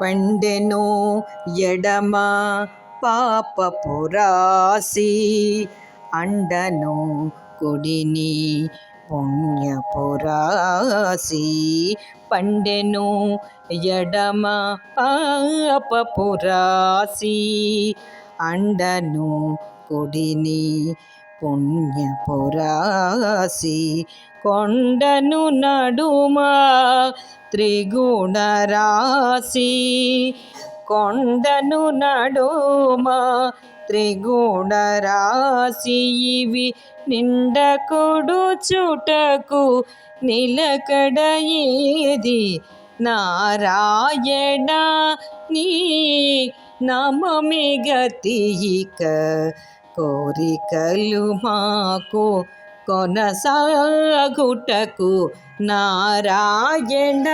పండెను ఎడమ పాపపురాసి అండను కుడిని పుణ్యపురాసి పండెను ఎడమ పాపపురాసి అండను కుడిని పుణ్యపురాసి కొండను నడుమా త్రిగుణ రాశి కొండను నడుమ త్రిగుణ రాశి ఇవి నిండకుడు చుటకు నిలకడయేది నారాయణ నీ నమమి గతిక కోరికలు మాకు కొనసాగుటకు నారాయణ.